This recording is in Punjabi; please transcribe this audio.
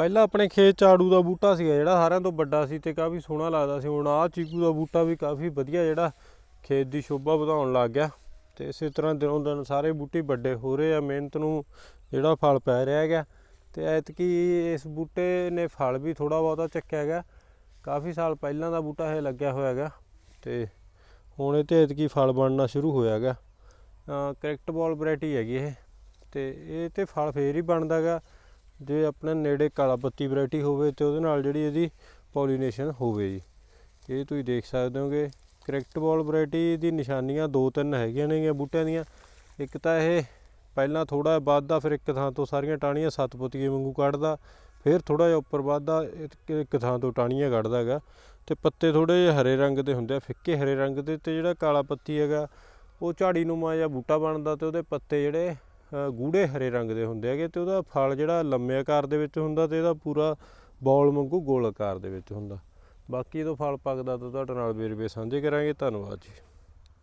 ਪਹਿਲਾਂ ਆਪਣੇ ਖੇਤ ਚਾੜੂ ਦਾ ਬੂਟਾ ਸੀਗਾ ਜਿਹੜਾ, ਸਾਰਿਆਂ ਤੋਂ ਵੱਡਾ ਸੀ ਤੇ ਕਾਫੀ ਸੋਹਣਾ ਲੱਗਦਾ ਸੀ। ਹੁਣ ਆਹ ਚੀਕੂ ਦਾ ਬੂਟਾ ਵੀ ਕਾਫੀ ਵਧੀਆ ਜਿਹੜਾ ਖੇਤ ਦੀ ਸ਼ੋਭਾ ਵਧਾਉਣ ਲੱਗ ਗਿਆ। ਤੇ ਇਸੇ ਤਰ੍ਹਾਂ ਦਿਨੋਂ ਦਿਨ ਸਾਰੇ ਬੂਟੇ ਵੱਡੇ ਹੋ ਰਹੇ ਆ, ਮਿਹਨਤ ਨੂੰ ਜਿਹੜਾ ਫਲ ਪੈ ਰਿਹਾ ਹੈਗਾ। ਤੇ ਐਤਕੀ ਇਸ ਬੂਟੇ ਨੇ ਫਲ ਵੀ ਥੋੜਾ ਬਹੁਤਾ ਚੱਕਿਆ ਗਿਆ ਕਾਫੀ ਸਾਲ ਪਹਿਲਾਂ ਦਾ ਬੂਟਾ ਇਹ ਲੱਗਿਆ ਹੋਇਆ ਹੈਗਾ। ਤੇ ਹੁਣ ਇਹ ਤੇ ਐਤਕੀ ਫਲ ਬਣਨਾ ਸ਼ੁਰੂ ਹੋਇਆ ਹੈਗਾ। ਕਰੈਕਟ ਬਾਲ ਵੈਰਾਈਟੀ ਹੈਗੀ ਇਹ। ਤੇ ਇਹ ਤੇ ਫਲ ਫੇਰ ਹੀ ਬਣਦਾ ਹੈਗਾ। ਜੇ ਆਪਣੇ ਨੇੜੇ ਕਾਲਾ ਪੱਤੀ ਵੈਰਾਈਟੀ ਹੋਵੇ ਤੇ ਉਹਦੇ ਨਾਲ ਜਿਹੜੀ ਇਹਦੀ ਪੋਲੀਨੇਸ਼ਨ ਹੋਵੇ ਜੀ। ਇਹ ਤੁਸੀਂ ਦੇਖ ਸਕਦੇ ਹੋਗੇ, ਕਰੈਕਟ ਬਾਲ ਵੈਰਾਈਟੀ ਦੀ ਨਿਸ਼ਾਨੀਆਂ ਦੋ ਤਿੰਨ ਹੈਗੀਆਂ ਨੇਗੀਆਂ ਬੂਟਿਆਂ ਦੀਆਂ। ਇੱਕ ਤਾਂ ਇਹ ਪਹਿਲਾਂ ਥੋੜਾ ਵੱਧਦਾ, ਫਿਰ ਇੱਕ ਥਾਂ ਤੋਂ ਸਾਰੀਆਂ ਟਾਹਣੀਆਂ ਸੱਤ ਪੁੱਤੀਏ ਵਾਂਗੂ ਕੱਢਦਾ, ਫਿਰ ਥੋੜਾ ਜਿਹਾ ਉੱਪਰ ਵੱਧਦਾ, ਇੱਕ ਥਾਂ ਤੋਂ ਟਾਹਣੀਆਂ ਕੱਢਦਾ ਹੈਗਾ। ਤੇ ਪੱਤੇ ਥੋੜੇ ਜਿਹੇ ਹਰੇ ਰੰਗ ਦੇ ਹੁੰਦੇ ਆ, ਫਿੱਕੇ ਹਰੇ ਰੰਗ ਦੇ, ਤੇ ਜਿਹੜਾ ਕਾਲਾ ਪੱਤੀ ਹੈਗਾ, ਉਹ ਝਾੜੀ ਨੂੰ ਨੂੰਮਾ ਜਾਂ ਬੂਟਾ ਬਣਦਾ ਤੇ ਉਹਦੇ ਪੱਤੇ ਜਿਹੜੇ ਗੂੜੇ ਹਰੇ ਰੰਗ ਦੇ ਹੁੰਦੇ ਹੈਗੇ ਤੇ ਉਹਦਾ ਫਲ ਜਿਹੜਾ ਲੰਮੇ ਆਕਾਰ ਦੇ ਵਿੱਚ ਹੁੰਦਾ ਤੇ ਇਹਦਾ ਪੂਰਾ ਬੌਲ ਵਾਂਗੂ ਗੋਲ ਆਕਾਰ ਦੇ ਵਿੱਚ ਹੁੰਦਾ। ਬਾਕੀ ਜਦੋਂ ਫਲ ਪੱਕਦਾ ਤਾਂ ਤੁਹਾਡੇ ਨਾਲ ਵੇਰਵੇ ਸਾਂਝੇ ਕਰਾਂਗੇ। ਧੰਨਵਾਦ ਜੀ।